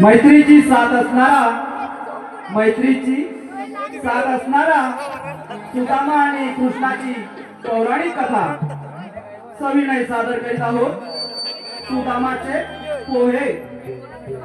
मैत्रीची साथ असणारा मैत्रीची साथ असणारा सुदामा आणि कृष्णाची पौराणिक कथा सविनय सादर करीत आहोत. सुदामाचे पोहे.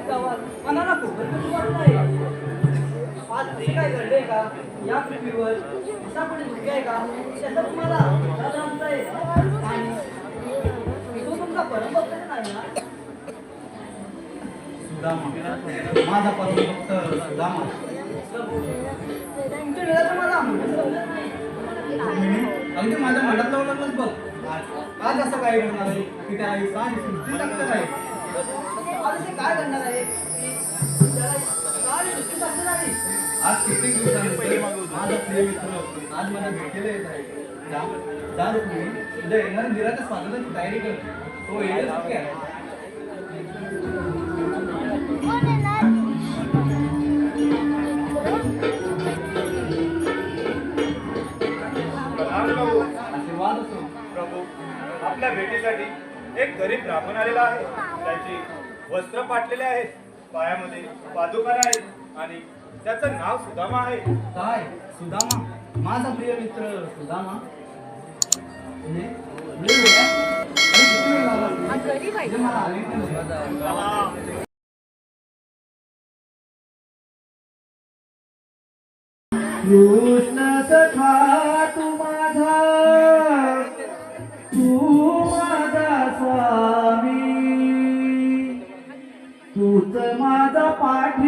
मनाला खूपच वाटतंय. आज जे काय घडलंय का या पृथ्वीवर असा कोणी मुलगा आहे का त्याचा तुम्हाला अंदाज आणताय? आणि तो तुमचा परमभक्त नाही ना माझा परमभक्त सुदामा तुमच्या अगदी माझ्या मनात लावून बघ आज- असं काय करणार आहे की त्या आयुष्यात आणि सृष्टी टाकणार आहे असे काय घडणार आहे? आहे? आज कित्येक दिवसानंतर माझा प्रिय मित्र आज मला भेटायला येत आहे जा जा रुक्मिणी उद्या येणाऱ्या दिराच्या स्वागताची तयारी कर. तो येईल असो प्रभू. आपल्या भेटीसाठी एक गरीब ब्राह्मण आलेला आहे. त्याची वस्त्र फाटलेले आहेत पायामध्ये पादुका आहेत आणि त्याचं नाव सुदामा आहे. काय? सुदामा? माझा प्रिय मित्र सुदामा? म्हणजे नाही. कृष्ण सखा माझा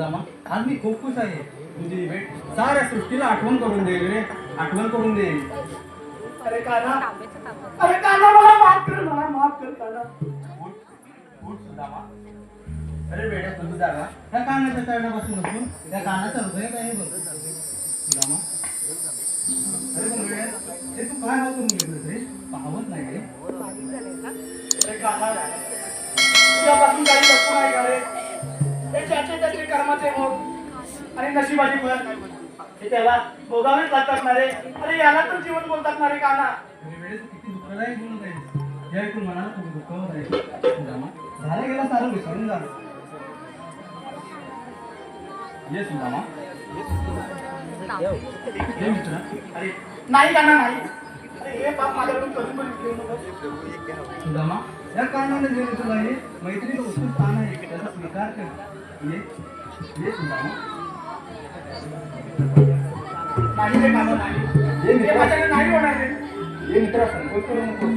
सुदामा आज मी खूप खुश आहे. तुझी भेट साऱ्या सृष्टीला आठवण करून देईल रे. आठवण करून देईल. अरे काना. अरे काना मला माफ कर मला माफ कर काना. अरे बेड्या तुझी जागा. त्या कानाच्या चरडा बसून बसून त्या कानाचं हृदय काय बघ. सुदामा अरे पण बेड्या हे तू काय करून घेतलं रे? पाहवत नाही रे. अरे काना. तुझ्यापासून काही लपून आहे का रे? हे त्याचे त्याचे कर्माचे भोग. आणि नशिबाची फळ हे त्याला भोगावेच लागतात ना रे. अरे याला तर जीवन बोलतात ना रे काना. ऐकून मनाला खूप आहे. सुदामा झालं गेलं सारं विसरून जा. ये सुदामा. ये मित्र. अरे नाही हे माझ्याकडून पण घेऊ सुदामा या कारणाने जे तुला हे मैत्रीचं उत्तम स्थान आहे त्याचा स्वीकार कर. नाही नाही नाही होणार संकोच करू नको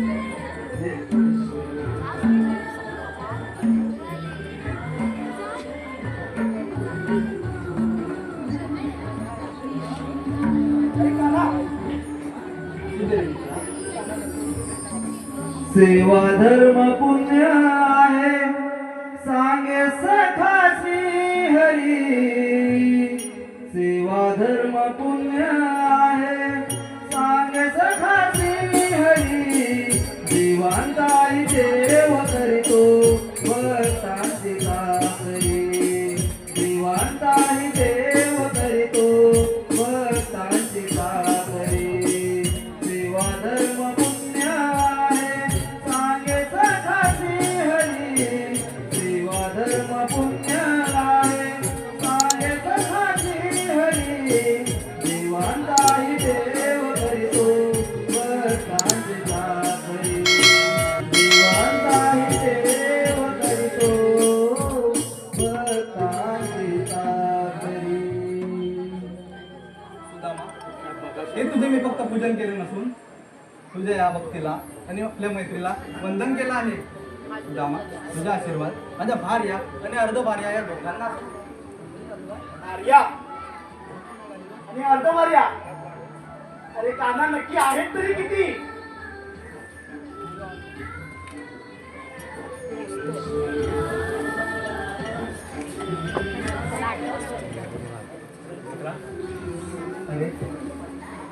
सेवा धर्म पुण्य आहे. Hari हे तुझे मी फक्त पूजन केले नसून तुझ्या या भक्तीला आणि आपल्या मैत्रीला वंदन केलं आहे. तुझा आशीर्वाद माझ्या भार्या आणि अर्ध भार्या या दोघांना. अर्ध भार्या अरे काना नक्की आहेत तरी किती?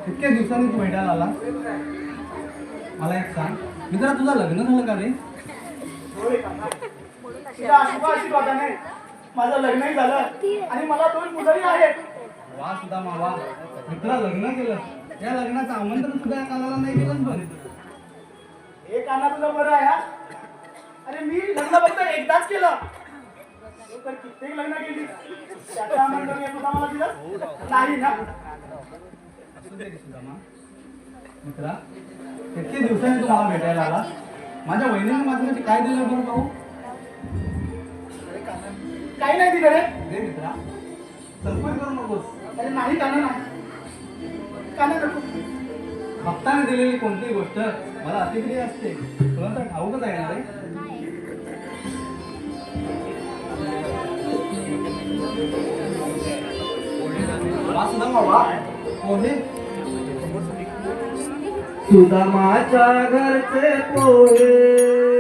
इतक्या दिवसांनी तू भेटायला आला. मला एक सांग. मित्रा तुझं लग्न झालं का रे? तुझ्या आशीर्वाद आशीर्वादाने माझं लग्नही झालं आणि मला दोन मुलंही आहेत. वा सुद्धा मावा मित्रा लग्न केलं. या लग्नाचं आमंत्रण सुद्धा या कानाला नाही दिलं पण हे काना तुझं बरं आहे हा? अरे मी लग्न फक्त एकदाच केलं. तू तर कित्येक लग्न केली त्याचं आमंत्रण हे सुद्धा मला दिलं नाही ना. मित्रा इतके दिवसांनी तू मला भेटायला आला. माझ्या वहिनीने माझ्यासाठी काय दिलं बरं भाऊ? काही नाही दिलं रे. दे मित्रा. संकोच करू नकोस. अरे नाही काना नाही. काना नको. भक्ताने दिलेली कोणतीही गोष्ट मला अतिप्रिय असते. तुला तर ठाऊकच आहे ना रे? पोहे सुदामाच्या घरचे पोहे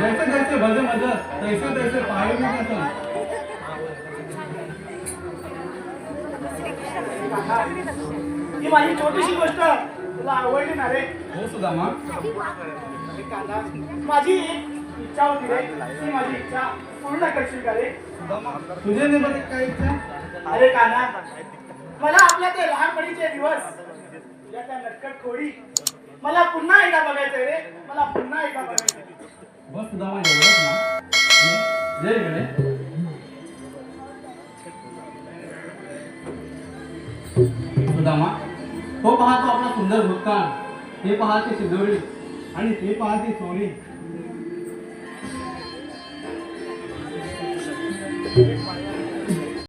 जैसे जैसे भजे मज तैसे तैसे पाहिजे नाही कसं ही माझी छोटीशी गोष्ट तुला आवडली ना रे? हो अरे काका, माझी इच्छा होती रे. ती माझी इच्छा पूर्ण करशील का रे? तुझे नेमके काय इच्छा? अरे काना मला आपल्या ते लहानपणीचे दिवस तुझ्या त्या नटकट खोडी मला पुन्हा एकदा बघायचंय रे. मला पुन्हा एकदा बघायचंय. बस सुदामा एवढंच ना ये ये सुदामा तो पाहतो आपला सुंदर भूतकाळ हे पाहते शिदोरी आणि ते पाहते सोनी